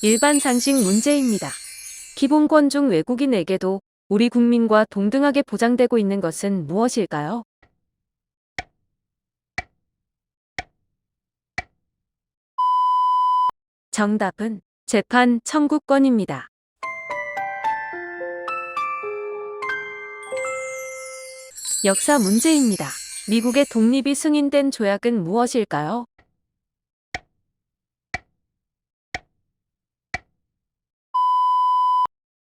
일반 상식 문제입니다. 기본권 중 외국인에게도 우리 국민과 동등하게 보장되고 있는 것은 무엇일까요? 정답은 재판 청구권입니다. 역사 문제입니다. 미국의 독립이 승인된 조약은 무엇일까요?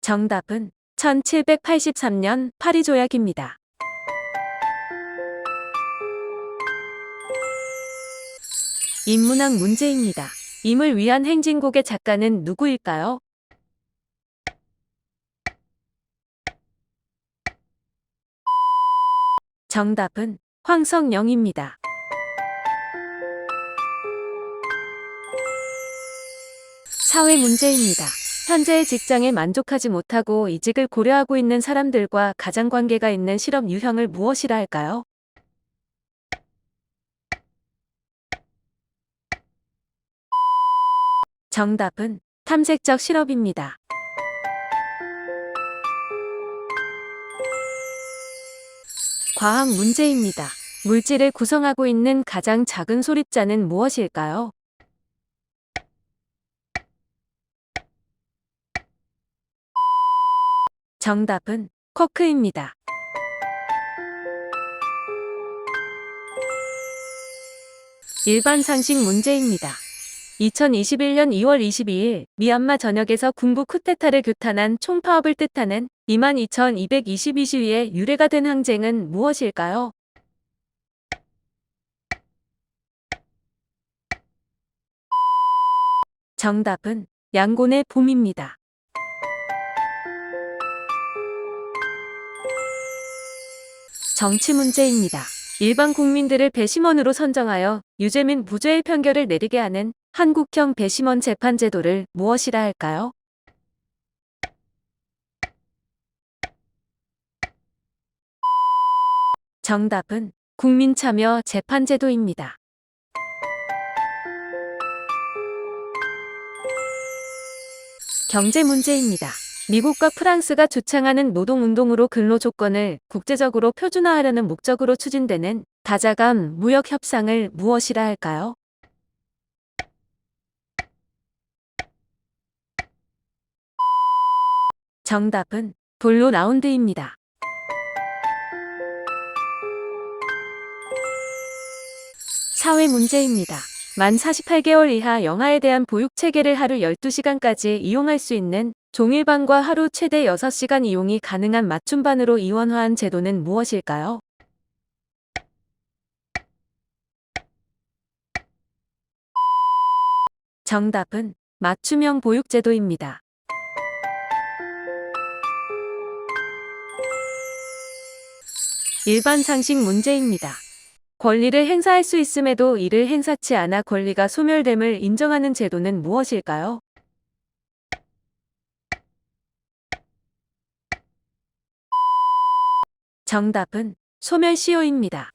정답은 1783년 파리 조약입니다. 인문학 문제입니다. 임을 위한 행진곡의 작가는 누구일까요? 정답은 황성영입니다. 사회 문제입니다. 현재의 직장에 만족하지 못하고 이직을 고려하고 있는 사람들과 가장 관계가 있는 실업 유형을 무엇이라 할까요? 정답은 탐색적 실업입니다. 과학 문제입니다. 물질을 구성하고 있는 가장 작은 소립자는 무엇일까요? 정답은 쿼크입니다. 일반 상식 문제입니다. 2021년 2월 22일 미얀마 전역에서 군부 쿠데타를 규탄한 총파업을 뜻하는 22,222 시위의 유래가 된 항쟁은 무엇일까요? 정답은 양곤의 봄입니다. 정치 문제입니다. 일반 국민들을 배심원으로 선정하여 유죄민 무죄의 판결을 내리게 하는 한국형 배심원 재판 제도를 무엇이라 할까요? 정답은 국민참여 재판제도입니다. 경제 문제입니다. 미국과 프랑스가 주창하는 노동운동으로 근로 조건을 국제적으로 표준화하려는 목적으로 추진되는 다자간 무역 협상을 무엇이라 할까요? 정답은 블루 라운드입니다. 사회 문제입니다. 만 48개월 이하 영아에 대한 보육 체계를 하루 12시간까지 이용할 수 있는 종일반과 하루 최대 6시간 이용이 가능한 맞춤반으로 이원화한 제도는 무엇일까요? 정답은 맞춤형 보육제도입니다. 일반 상식 문제입니다. 권리를 행사할 수 있음에도 이를 행사치 않아 권리가 소멸됨을 인정하는 제도는 무엇일까요? 정답은 소멸시효입니다.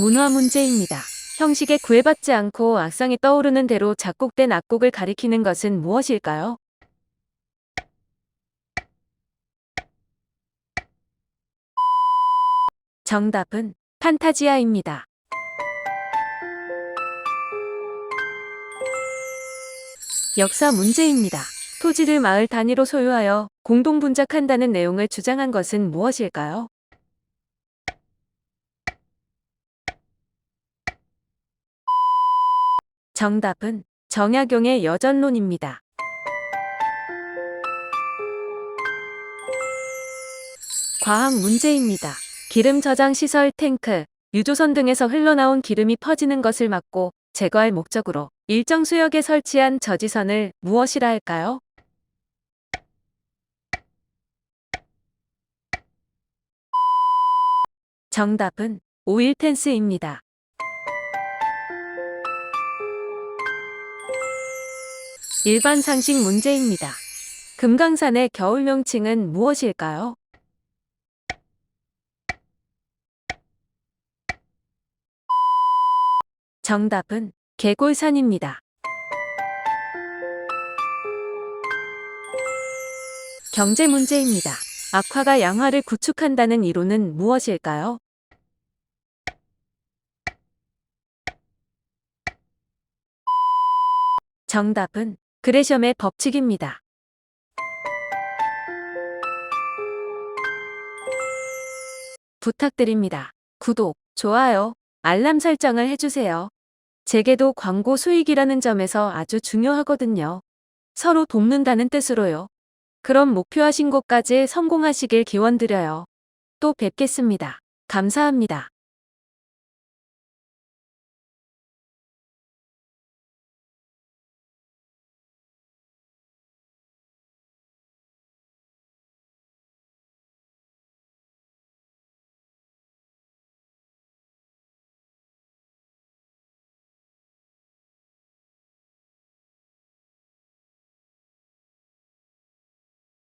문화 문제입니다. 형식에 구애받지 않고 악상이 떠오르는 대로 작곡된 악곡을 가리키는 것은 무엇일까요? 정답은 판타지아입니다. 역사 문제입니다. 토지를 마을 단위로 소유하여 공동 분작한다는 내용을 주장한 것은 무엇일까요? 정답은 정약용의 여전론입니다. 과학 문제입니다. 기름 저장 시설 탱크, 유조선 등에서 흘러나온 기름이 퍼지는 것을 막고 제거할 목적으로 일정 수역에 설치한 저지선을 무엇이라 할까요? 정답은 오일 펜스입니다. 일반 상식 문제입니다. 금강산의 겨울 명칭은 무엇일까요? 정답은 개골산입니다. 경제 문제입니다. 악화가 양화를 구축한다는 이론은 무엇일까요? 정답은 그레셈의 법칙입니다. 부탁드립니다. 구독, 좋아요, 알람 설정을 해주세요. 제게도 광고 수익이라는 점에서 아주 중요하거든요. 서로 돕는다는 뜻으로요. 그럼 목표하신 곳까지 성공하시길 기원드려요. 또 뵙겠습니다. 감사합니다.